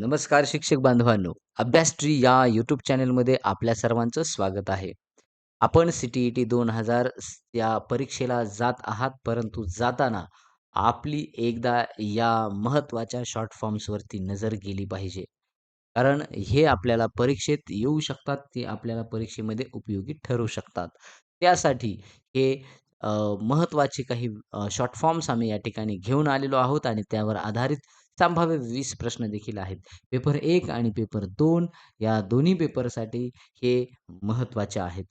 नमस्कार शिक्षक बांधवांनो. अभ्यास ट्री या यूट्यूब चॅनलमध्ये आपल्या सर्वांचं स्वागत आहे. आपण सी टी ई टी दोन हजार या परीक्षेला जात आहात परंतु जाताना आपली एकदा या महत्त्वाच्या शॉर्ट फॉर्म्सवरती नजर गेली पाहिजे. कारण हे आपल्याला परीक्षेत येऊ शकतात ते आपल्याला परीक्षेमध्ये उपयोगी ठरू शकतात. त्यासाठी हे महत्त्वाचे महत्त्वाचे काही शॉर्ट फॉर्म्स आम्ही या ठिकाणी घेऊन आलेलो आहोत आणि त्यावर आधारित संभाव्य वीस प्रश्न देखील आहेत. पेपर एक आणि पेपर दोन या दोन्ही पेपरसाठी हे महत्त्वाचे आहेत.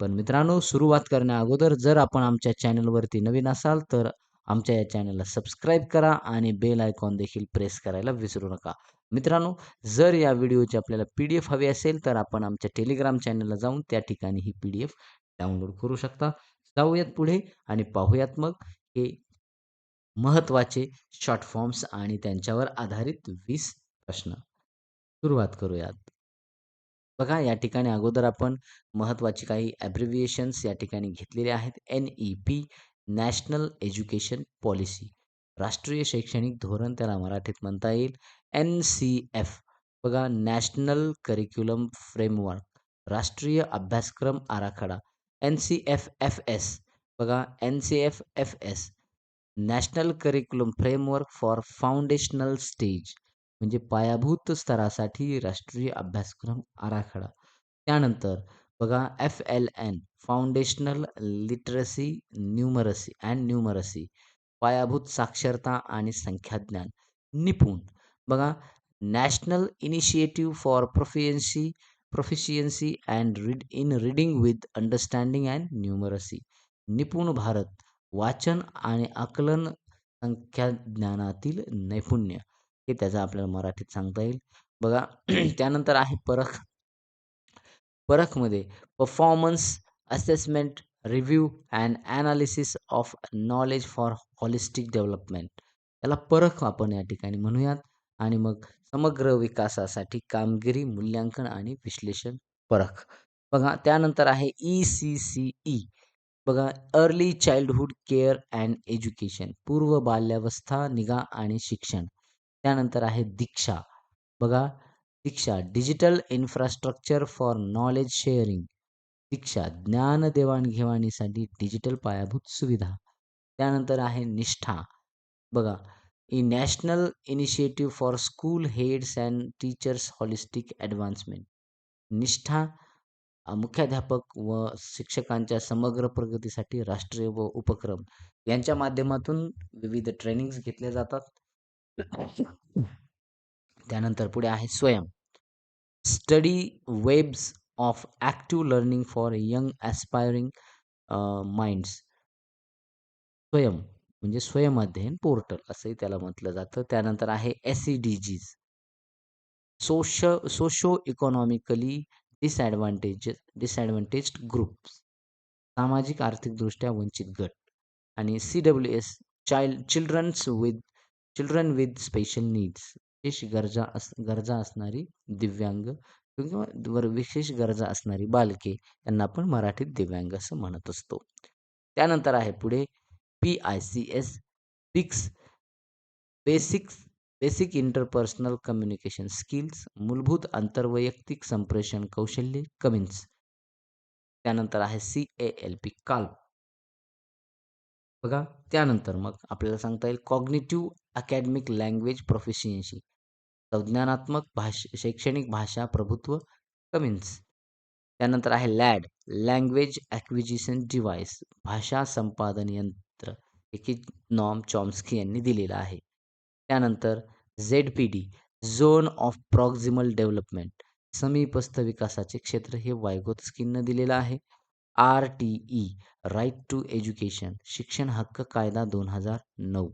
पण मित्रांनो सुरुवात करण्या अगोदर जर आपण आमच्या चॅनलवरती नवीन असाल तर आमच्या या चॅनलला सबस्क्राईब करा आणि बेल आयकॉन देखील प्रेस करायला विसरू नका. मित्रांनो जर या व्हिडिओची आपल्याला पी डी एफ हवी असेल तर आपण आमच्या टेलिग्राम चॅनलला जाऊन त्या ठिकाणी ही पी डी एफ डाउनलोड करू शकता. जाऊयात पुढे आणि पाहूयात मग हे महत्त्वाचे शॉर्ट फॉर्म्स आणि त्यांच्यावर आधारित वीस प्रश्न. सुरुवात करूयात. बघा या ठिकाणी अगोदर आपण महत्त्वाची काही ॲब्रिव्हिएशन्स या ठिकाणी घेतलेले आहेत. N E P national education policy राष्ट्रीय शैक्षणिक धोरण त्याला मराठीत म्हणता येईल. एन सी एफ बघा नॅशनल करिक्युलम फ्रेमवर्क राष्ट्रीय अभ्यासक्रम आराखडा. N C F F S बघा N C F F S national curriculum framework for foundational stage म्हणजे पायाभूत स्तरासाठी राष्ट्रीय अभ्यासक्रम आराखडा. त्यानंतर बघा F L N foundational literacy numeracy and numeracy पायाभूत साक्षरता आणि संख्याज्ञान. निपुण. बघा national initiative for proficiency proficiency and read in reading with understanding and numeracy. Nipun Bharat. वाचन आणि आकलन संख्याज्ञानातील नैपुण्य हे त्याचा आपल्याला मराठीत सांगता येईल. बघा त्यानंतर आहे परख. परखमध्ये performance assessment review and analysis of knowledge for holistic development त्याला परख आपण या ठिकाणी म्हणूयात आणि मग समग्र विकासासाठी कामगिरी मूल्यांकन आणि विश्लेषण परख. बघा त्यानंतर आहे ई सी सी ई बघा early childhood care and education पूर्व बाल्यावस्था निगा आणि शिक्षण. त्यानंतर आहे दीक्षा. बघा Diksha digital infrastructure for knowledge sharing Diksha ज्ञान देवाणघेवाणीसाठी डिजिटल पायाभूत सुविधा. त्यानंतर आहे निष्ठा. बघा E national initiative for school heads and teachers holistic advancement Nishtha मुख्याध्यापक व शिक्षकांच्या समग्र प्रगतीसाठी राष्ट्रीय व उपक्रम यांच्या माध्यमातून विविध ट्रेनिंग्स घेतल्या जातात. त्यानंतर पुढे आहे Swayam. Study webs of active learning for young aspiring minds Swayam म्हणजे स्वयं अध्ययन पोर्टल असंही त्याला म्हटलं जातं. त्यानंतर आहे S C D Gs socio socio economically disadvantage groups सामाजिक आर्थिकदृष्ट्या वंचित गट. आणि C W S child children's with children with special needs विशेष गरजा अस गरजा असणारी दिव्यांग किंवा वर विशेष गरजा असणारी बालके त्यांना आपण मराठीत दिव्यांग असं म्हणत असतो. त्यानंतर आहे पुढे P I C S BICS basics basic interpersonal communication skills मूलभूत आंतरवैयक्तिक संप्रेषण कौशल्य कमिन्स. त्यानंतर आहे सी ए एल पी काल. बघा त्यानंतर मग आपल्याला सांगता येईल कॉग्निटिव्ह अकॅडमिक लँग्वेज प्रोफिशियन्सी. संज्ञानात्मक भाष शैक्षणिक भाषा प्रभुत्व कमिन्स. त्यानंतर आहे लॅड लँग्वेज ॲक्विजिशन डिव्हाइस भाषा संपादन यंत्र हे नॉम चॉम्स्की यांनी दिलेलं आहे. त्यानंतर Z P D zone of proximal development समीपस्थ विकासाचे क्षेत्र हे वायगोत्स्कीनं दिलेलं आहे. R T E right to education शिक्षण हक्क कायदा दोन हजार नऊ.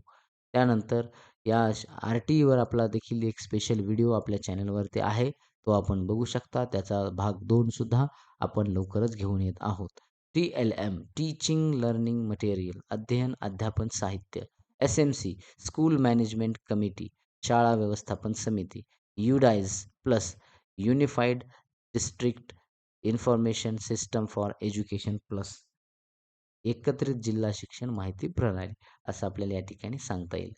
त्यानंतर या आर टी ईवर आपला देखील एक स्पेशल व्हिडिओ आपल्या चॅनलवरती आहे. तो आपण बघू शकता. त्याचा भाग दोनसुद्धा आपण लवकरच घेऊन येत आहोत. T L M teaching learning material अध्ययन अध्यापन साहित्य. S M C school management committee शाळा व्यवस्थापन समिती UDISE plus unified district information system for education plus एकत्रित जिल्हा शिक्षण माहिती प्रणाली असं आपल्याला या ठिकाणी सांगता येईल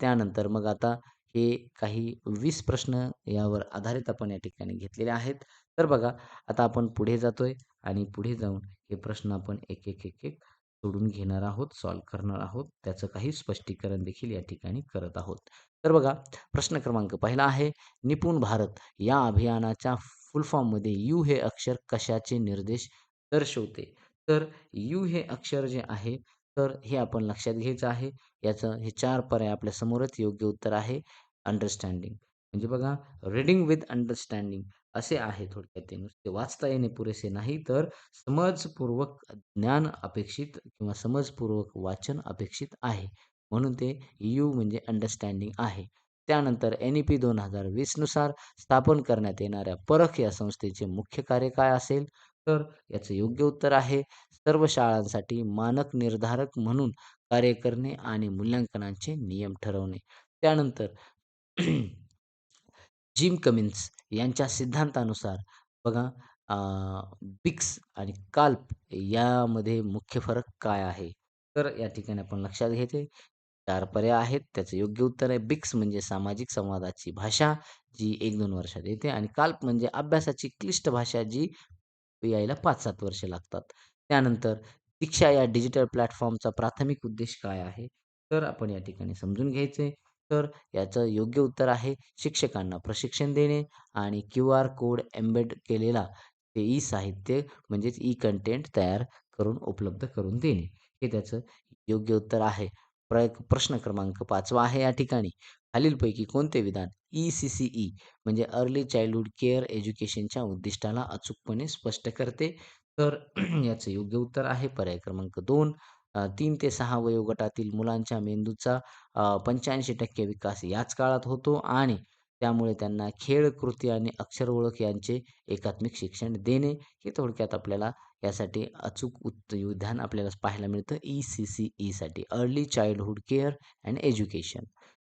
त्यानंतर मग आता हे काही वीस प्रश्न यावर आधारित आपण या ठिकाणी घेतलेले आहेत. तर बघा आता आपण पुढे जातोय आणि पुढे जाऊन हे प्रश्न आपण एक, एक, एक, एक सोडून घेणार आहोत, सॉल्व्ह करणार आहोत. त्याचं काही स्पष्टीकरण देखील या ठिकाणी करत आहोत. तर बघा प्रश्न क्रमांक पहिला आहे निपुण भारत या अभियानाच्या फुल फॉर्ममध्ये यू हे अक्षर कशाचे निर्देश दर्शवते? तर यू हे अक्षर जे आहे तर हे आपण लक्षात घ्यायचं आहे. याचं हे चार पर्याय आपल्या समोरच योग्य उत्तर आहे अंडरस्टँडिंग. म्हणजे बघा रीडिंग विथ अंडरस्टँडिंग असे आहे थोडक्यात ते. नुसते वाचता येणे पुरेसे नाही, तर समजपूर्वक ज्ञान अपेक्षित किंवा समजपूर्वक वाचन अपेक्षित आहे. म्हणून ते यू म्हणजे अंडरस्टँडिंग आहे. त्यानंतर एन-ई-पी 2020 नुसार स्थापन करण्यात येणाऱ्या परख या संस्थेचे मुख्य कार्य काय असेल? तर याचं योग्य उत्तर आहे सर्व शाळांसाठी मानक निर्धारक म्हणून कार्य करणे आणि मूल्यांकनाचे नियम ठरवणे. त्यानंतर जिम कमिन्स यांच्या सिद्धांतानुसार बघा बिक्स आणि काल्प यामध्ये मुख्य फरक काय आहे? तर या ठिकाणी आपण लक्षात घ्यायचे चार पर्याय आहेत. त्याचं योग्य उत्तर आहे बिक्स म्हणजे सामाजिक संवादाची भाषा जी 1-2 वर्षात येते आणि काल्प म्हणजे अभ्यासाची क्लिष्ट भाषा जी यायला 5-7 वर्ष लागतात. त्यानंतर दीक्षा या डिजिटल प्लॅटफॉर्मचा प्राथमिक उद्देश काय आहे? तर आपण या ठिकाणी समजून घ्यायचे. तर याचं योग्य उत्तर आहे शिक्षकांना प्रशिक्षण देणे आणि क्यू आर कोड एम्बेड केलेला ते ई साहित्य म्हणजेच ई कंटेंट तयार करून उपलब्ध करून देणे. हे त्याचं योग्य उत्तर आहे. प्र प्रश्न क्रमांक पाचवा आहे या ठिकाणी खालीलपैकी कोणते विधान ई-सी-सी-ई म्हणजे अर्ली चाइल्डहूड केअर एज्युकेशनच्या उद्दिष्टाला अचूकपणे स्पष्ट करते? तर याचं योग्य उत्तर आहे पर्याय क्रमांक दोन तीन ते सहा वयोगटातील मुलांच्या मेंदूचा पंच्याऐंशी टक्के विकास याच काळात होतो आणि त्यामुळे त्यांना खेळ, कृती आणि अक्षर ओळख यांचे एकात्मिक शिक्षण देणे. हे थोडक्यात आपल्याला यासाठी अचूक उत विधान आपल्याला पाहायला मिळतं ई-सी-सी-ईसाठी early childhood care and education.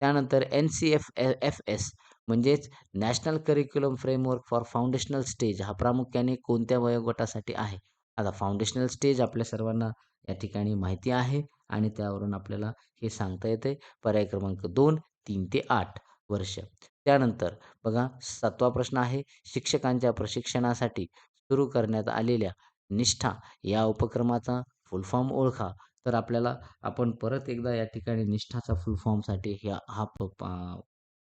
त्यानंतर N C F A F S म्हणजेच national curriculum framework for foundational stage हा प्रामुख्याने कोणत्या वयोगटासाठी आहे? आता फाउंडेशनल स्टेज आपल्या सर्वांना या ठिकाणी माहिती आहे आणि त्यावरून आपल्याला हे सांगता येते. पर्याय क्रमांक 2 3 ते आठ वर्ष. त्यानंतर बघा सातवा प्रश्न आहे शिक्षकांच्या प्रशिक्षणासाठी सुरू करण्यात आलेल्या निष्ठा या उपक्रमाचा फुल फॉर्म ओळखा. तर आपल्याला आपण परत एकदा या ठिकाणी निष्ठाचा फुल फॉर्मसाठी ह्या हा प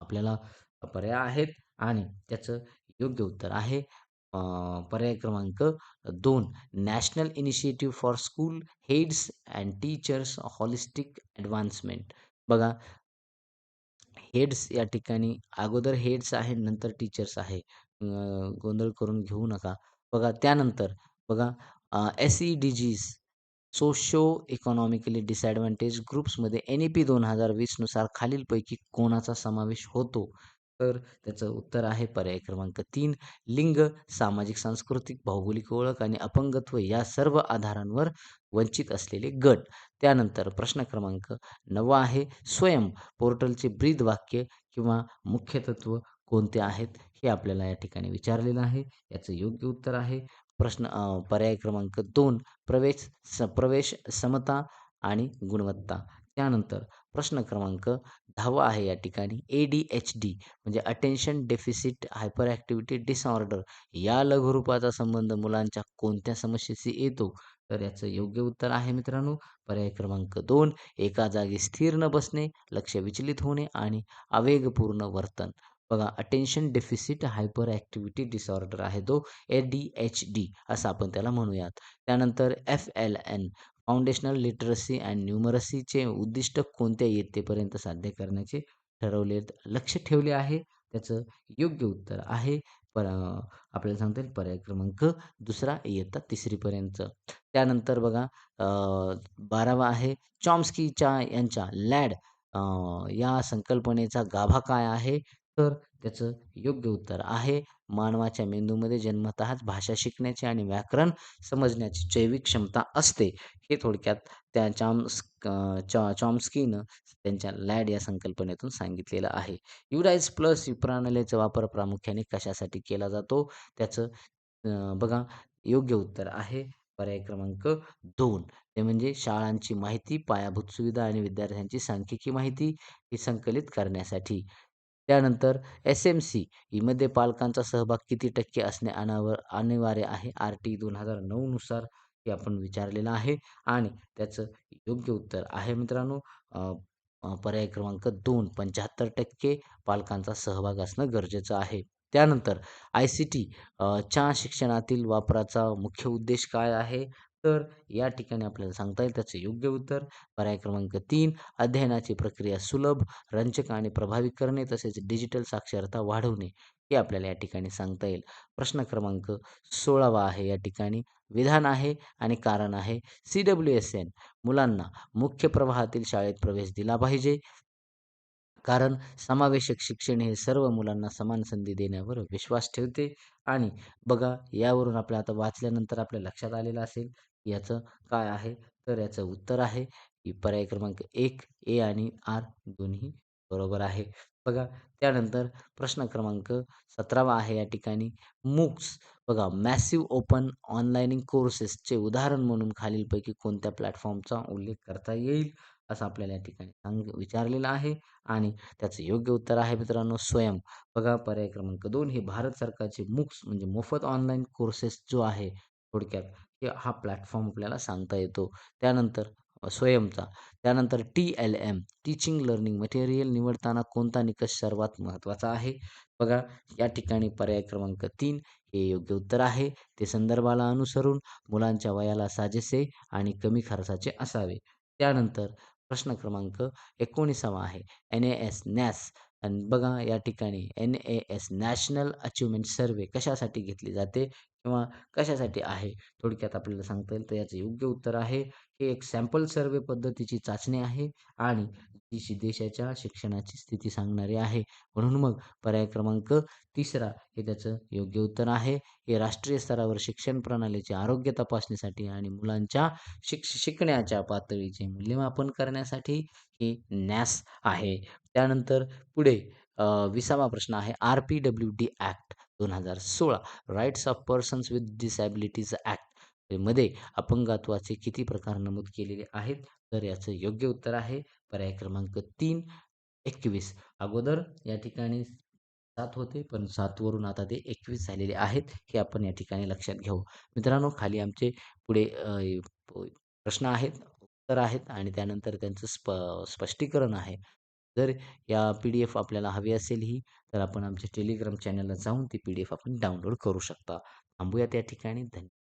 आपल्याला पर्याय आहेत आणि त्याचं योग्य उत्तर आहे पर्याय क्रमांक दोन national initiative for school heads and teachers holistic advancement. बघा हेड्स या ठिकाणी अगोदर हेड्स आहे, नंतर टीचर्स आहे. गोंधळ करून घेऊ नका. बघा त्यानंतर बघा एस-ई-डी-जीज सोशो इकॉनॉमिकली डिसॲडव्हान्टेज ग्रुप्समध्ये एन-ई-पी दोन हजार वीसनुसार खालीलपैकी कोणाचा समावेश होतो? तर त्याचं उत्तर आहे पर्याय क्रमांक तीन लिंग, सामाजिक, सांस्कृतिक, भौगोलिक ओळख आणि अपंगत्व या सर्व आधारांवर वंचित असलेले गट. त्यानंतर प्रश्न क्रमांक नवा आहे स्वयं पोर्टलचे ब्रीद वाक्य किंवा मुख्य तत्व कोणते आहेत? हे आपल्याला या ठिकाणी विचारलेलं आहे. याचं योग्य उत्तर आहे प्रश्न पर्याय क्रमांक दोन प्रवेश स प्रवेश, समता आणि गुणवत्ता. त्यानंतर प्रश्न क्रमांक 10वा आहे या ठिकाणी ए-डी-एच-डी म्हणजे attention deficit hyper activity disorder या लघुरूपाचा संबंध मुलांच्या कोणत्या समस्येशी येतो? तर याचं योग्य उत्तर आहे मित्रांनो पर्याय क्रमांक दोन एका जागी स्थिर न बसणे, लक्ष विचलित होणे आणि आवेगपूर्ण वर्तन. बघा attention deficit hyper activity disorder आहे तो ए-डी-एच-डी असं आपण त्याला म्हणूयात. त्यानंतर F L N foundational literacy and न्यूमरसीचे उद्दिष्ट कोणत्या इयत्तेपर्यंत साध्य करण्याचे ठरवले लक्ष ठेवले आहे? त्याचं योग्य उत्तर आहे पर आपल्याला सांगता येईल पर्याय क्रमांक दुसरा इयत्ता तिसरीपर्यंत त्यानंतर बघा बारावा आहे चॉम्स्कीच्या यांच्या लॅड या संकल्पनेचा गाभा काय आहे? तर त्याचं योग्य उत्तर आहे मानवाच्या मेंदूमध्ये जन्मतःच भाषा शिकण्याची आणि व्याकरण समजण्याची जैविक क्षमता असते. हे थोडक्यात त्या चॉम्स चॉ चॉम्स्कीनं त्यांच्या लॅड या संकल्पनेतून सांगितलेलं आहे. युडाईज प्लस प्रणालीचा वापर प्रामुख्याने कशासाठी केला जातो? त्याचं बघा योग्य उत्तर आहे पर्याय क्रमांक दोन ते म्हणजे शाळांची माहिती, पायाभूत सुविधा आणि विद्यार्थ्यांची सांख्यिकी माहिती ही संकलित करण्यासाठी. त्यानंतर एस-एम-सी मध्ये पालकांचा सहभाग किती टक्के असणे अनावर अनिवार्य आहे? आर-टी दोन हजार नऊनुसार हे आपण विचारलेलं आहे आणि त्याचं योग्य उत्तर आहे मित्रांनो पर्याय क्रमांक 2 75% पालकांचा सहभाग असणं गरजेचं आहे. त्यानंतर आय-सी-टी च्या शिक्षणातील वापराचा मुख्य उद्देश काय आहे? तर या ठिकाणी आपल्याला सांगता येईल त्याचं योग्य उत्तर पर्याय क्रमांक तीन अध्ययनाची प्रक्रिया सुलभ, रंजक आणि प्रभावी करणे तसेच डिजिटल साक्षरता वाढवणे हे आपल्याला या ठिकाणी सांगता येईल. प्रश्न क्रमांक 16वा आहे या ठिकाणी विधान आहे आणि कारण आहे. सी-डब्ल्यू-एस-एन मुलांना मुख्य प्रवाहातील शाळेत प्रवेश दिला पाहिजे. कारण समावेशक शिक्षण हे सर्व मुलांना समान संधी देण्यावर विश्वास ठेवते आणि बघा यावरून आपल्या आता वाचल्यानंतर आपल्या लक्षात आलेलं असेल याचं काय आहे तर याचं उत्तर आहे की पर्याय क्रमांक एक ए आणि आर दोन्ही बरोबर आहे. बघा त्यानंतर प्रश्न क्रमांक 17वा आहे या ठिकाणी मूक्स बघा मॅसिव्ह ओपन ऑनलाईन कोर्सेसचे उदाहरण म्हणून खालीलपैकी कोणत्या प्लॅटफॉर्मचा उल्लेख करता येईल? असं आपल्याला या ठिकाणी सांग विचारलेलं आहे आणि त्याचं योग्य उत्तर आहे मित्रांनो स्वयं. बघा पर्याय क्रमांक दोन हे भारत सरकारचे मूक्स म्हणजे मोफत ऑनलाईन कोर्सेस जो आहे थोडक्यात हे हा प्लॅटफॉर्म आपल्याला सांगता येतो. त्यानंतर स्वयंचा. त्यानंतर टी-एल-एम टीचिंग लर्निंग मटेरियल निवडताना कोणता निकष सर्वात महत्त्वाचा आहे? बघा या ठिकाणी पर्याय क्रमांक तीन हे योग्य उत्तर आहे. ते संदर्भाला अनुसरून मुलांच्या वयाला साजेसे आणि कमी खर्चाचे असावे. त्यानंतर प्रश्न क्रमांक 19वा आहे. एन-ए-एस नॅस आणि बघा या ठिकाणी एन-ए-एस नॅशनल अचिव्हमेंट सर्वे कशासाठी घेतली जाते? किंवा कशासाठी आहे? थोडक्यात आपल्याला सांगता येईल तर याचं योग्य उत्तर आहे. हे एक सॅम्पल सर्वे पद्धतीची चाचणी आहे आणि ती देशाच्या शिक्षणाची स्थिती सांगणारी आहे. म्हणून मग पर्याय क्रमांक तिसरा हे त्याचं योग्य उत्तर आहे. हे राष्ट्रीय स्तरावर शिक्षण प्रणालीची आरोग्य तपासणीसाठी आणि मुलांच्या शिक्ष शिकण्याच्या पातळीचे मूल्यमापन करण्यासाठी ही नॅस आहे. त्यानंतर पुढे विसावा प्रश्न आहे आर-पी-डब्ल्यू-डी ॲक्ट दोन हजार सोळा rights of persons with disabilities ॲक्टमध्ये अपंगत्वाचे किती प्रकार नमूद केलेले आहेत? तर याचं योग्य उत्तर आहे पर्याय क्रमांक 3 21 अगोदर या ठिकाणी सात होते पण सातवरून आता ते 21 झालेले आहेत. हे आपण या ठिकाणी लक्षात घेऊ. मित्रांनो खाली आमचे पुढे प्रश्न आहेत, उत्तर आहेत आणि त्यानंतर त्यांचं स्प स्पष्टीकरण आहे. जर या पी-डी-एफ आपल्याला हवी असेल ही तर आपण आमच्या टेलिग्राम चॅनलला जाऊन ती पी-डी-एफ आपण डाउनलोड करू शकता. थांबूयात या ठिकाणी. धन्यवाद.